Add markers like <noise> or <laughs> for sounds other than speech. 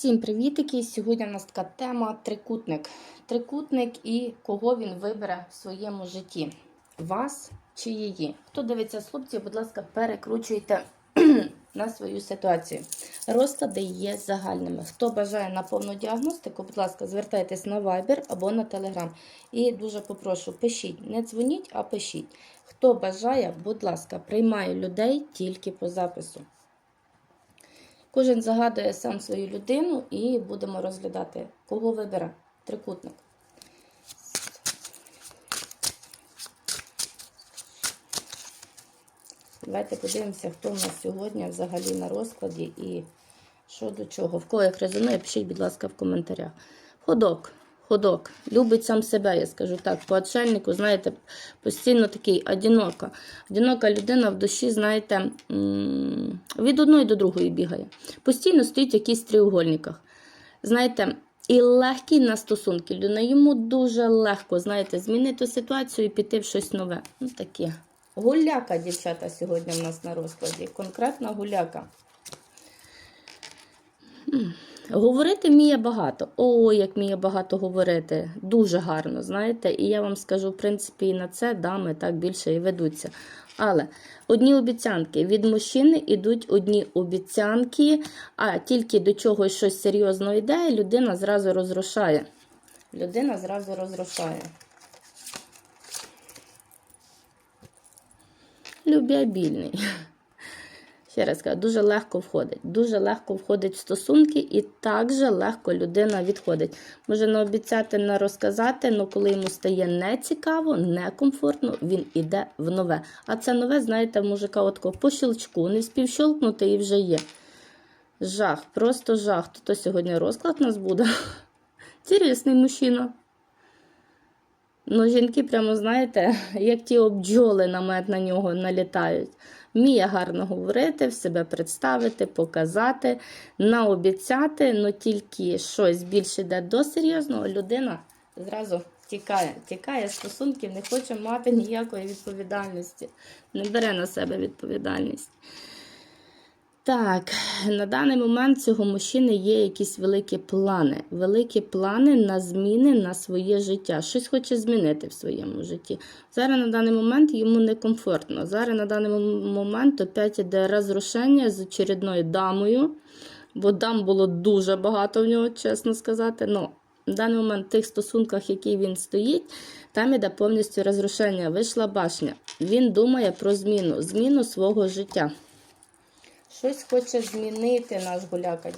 Всім привітики! Сьогодні у нас така тема трикутник. Трикутник і кого він вибере в своєму житті. Вас чи її. Хто дивиться з хлопців, будь ласка, перекручуйте <clears throat> на свою ситуацію. Розклади є загальними. Хто бажає на повну діагностику, будь ласка, звертайтесь на Viber або на Telegram. І дуже попрошу, пишіть, не дзвоніть, а пишіть. Хто бажає, будь ласка, приймаю людей тільки по запису. Кожен загадує сам свою людину і будемо розглядати, кого вибере трикутник. Давайте подивимося, хто в нас сьогодні взагалі на розкладі і що до чого. В кого як резонує, пишіть, будь ласка, в коментарях. Ходок. Ходок. Любить сам себе, я скажу так. По отшельнику, знаєте, постійно такий одинока. Одинока людина в душі, знаєте, від одної до другої бігає. Постійно стоїть в якихось треугольниках. Знаєте, і легкий на стосунки. Людина йому дуже легко, знаєте, змінити ситуацію і піти в щось нове. Ну таке. Гуляка, дівчата, сьогодні в нас на розкладі. Конкретна гуляка. Говорити вміє багато. О, як вміє багато говорити. Дуже гарно, знаєте. І я вам скажу, в принципі, і на це дами так більше і ведуться. Але одні обіцянки від мужчини йдуть одні обіцянки, а тільки до чогось щось серйозно йде, людина зразу розрушає. Людина зразу розрушає. Любвеобільний. Ще раз кажу, дуже легко входить. Дуже легко входить в стосунки і так же легко людина відходить. Може не обіцяти, не розказати, але коли йому стає нецікаво, некомфортно, він іде в нове. А це нове, знаєте, мужика отко по щелчку, не вспів щелкнути і вже є. Жах, просто жах. То сьогодні розклад у нас буде. <laughs> Цірісний мужчина. Ну, жінки, прямо, знаєте, <laughs> як ті обджоли на мед на нього налітають. Вміє гарно говорити, в себе представити, показати, наобіцяти, але тільки щось більше йде до серйозного, людина зразу тікає. Тікає з стосунків, не хоче мати ніякої відповідальності, не бере на себе відповідальність. Так, на даний момент цього мужчини є якісь великі плани. Великі плани на зміни на своє життя. Щось хоче змінити в своєму житті. Зараз на даний момент йому некомфортно. Зараз на даний момент опять іде розрушення з очередною дамою, бо дам було дуже багато в нього, чесно сказати. Ну, на даний момент в тих стосунках, які він стоїть, там іде повністю розрушення. Вийшла башня. Він думає про зміну, зміну свого життя. Щось хоче змінити наш гуляка.